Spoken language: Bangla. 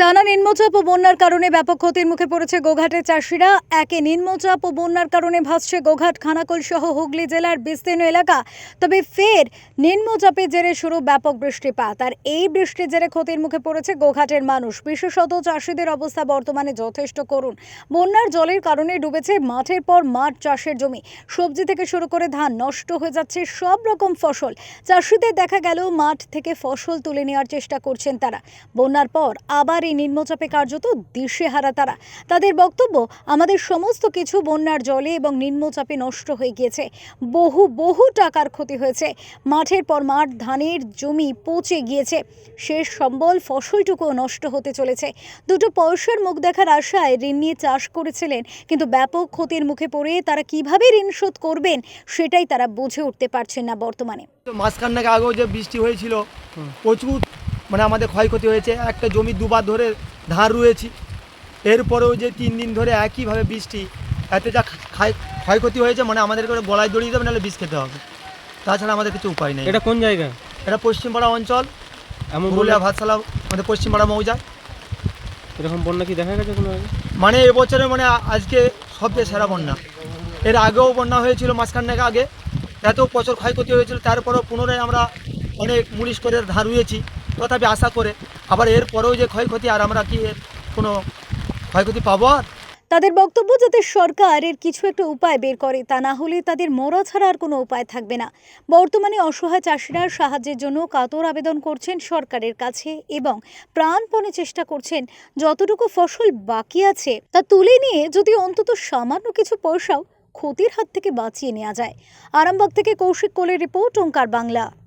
টানা নিম্নচাপ ও বন্যার কারণে ব্যাপক ক্ষতির মুখে পড়েছে গোঘাটের চাষিরা। একে নিম্নচাপ ও বন্যার কারণে ভাসছে গোঘাট, খানাকুল সহ হুগলি জেলার বিস্তীর্ণ এলাকা। তবে ফের নিম্নচাপের জেরে শুরু ব্যাপক বৃষ্টিপাত। আর এই বৃষ্টির জেরে ক্ষতির মুখে পড়েছে গোঘাটের মানুষ। বিশেষত চাষিদের অবস্থা বর্তমানে যথেষ্ট করুন বন্যার জলের কারণে ডুবেছে মাঠের পর মাঠ চাষের জমি। সবজি থেকে শুরু করে ধান নষ্ট হয়ে যাচ্ছে সব রকম ফসল। চাষিদের দেখা গেল মাঠ থেকে ফসল তুলে নেওয়ার চেষ্টা করছেন তারা। বন্যার পর আবার এই নিম্নচাপে কার্যত দিশেহারা তারা। তাদের বক্তব্য আমাদের সমস্ত কিছু বন্যার জলে এবং নিম্নচাপে নষ্ট হয়ে গিয়েছে। বহু বহু টাকার ক্ষতি হয়েছে। মাঠের পর মাঠ ধানের জমি পচে গিয়েছে। শেষ সম্বল ফসলটুকুও নষ্ট হতে চলেছে। দুটো পয়সার মুখ দেখার আশায় ঋণ নিয়ে চাষ করেছিলেন কিন্তু ব্যাপক ক্ষতির মুখে পড়ে তারা কীভাবে ঋণ শোধ করবেন সেটাই তারা বুঝে উঠতে পারছেন না বর্তমানে। মাঝখানে আগেও যে বৃষ্টি হয়েছিল প্রচুর মানে আমাদের ক্ষয়ক্ষতি হয়েছে। একটা জমি দুবার ধরে ধান রুয়েছি। এরপরেও যে তিন দিন ধরে একইভাবে বৃষ্টি এতে যা ক্ষয়ক্ষতি হয়েছে মানে আমাদেরকে গলায় দড়িয়ে দেবে নাহলে বিষ খেতে হবে। তাছাড়া আমাদের কিছু উপায় নেই। এটা কোন জায়গা? এটা পশ্চিমপাড়া অঞ্চল এমন পুরুলিয়া ভাতশালা আমাদের পশ্চিমপাড়া মৌজা। এরকম বন্যা কি দেখা গেছে কোনো মানে এবছরে মানে আজকে সবচেয়ে সেরা বন্যা। এর আগেও বন্যা হয়েছিল মাঝখানে আগে। এত প্রচুর ক্ষয়ক্ষতি হয়েছিল। তারপরেও পুনরায় আমরা অনেক মুলিশ করে ধার রুয়েছি। তথাপি আশা করে। আবার এর পরেও যে ক্ষয়ক্ষতি, আর আমরা কি এর কোনো ক্ষয়ক্ষতি পাবো আর? তাদের বক্তব্য যাতে সরকার এর কিছু একটা উপায় বের করে, তা না হলে তাদের মরা ছাড়া আর কোনো উপায় থাকবে না। বর্তমানে অসহায় চাষিরা সাহায্যের জন্য কাতর আবেদন করছেন সরকারের কাছে এবং প্রাণপণে চেষ্টা করছেন। যতটুকু ফসল বাকি আছে, তা তুলে নিয়ে যদি অন্তত সামান্য কিছু পয়সাও ক্ষতির হাত থেকে বাঁচিয়ে নেওয়া যায়। আরামবাগ থেকে কৌশিক কোলের রিপোর্ট, ওঙ্কার বাংলা।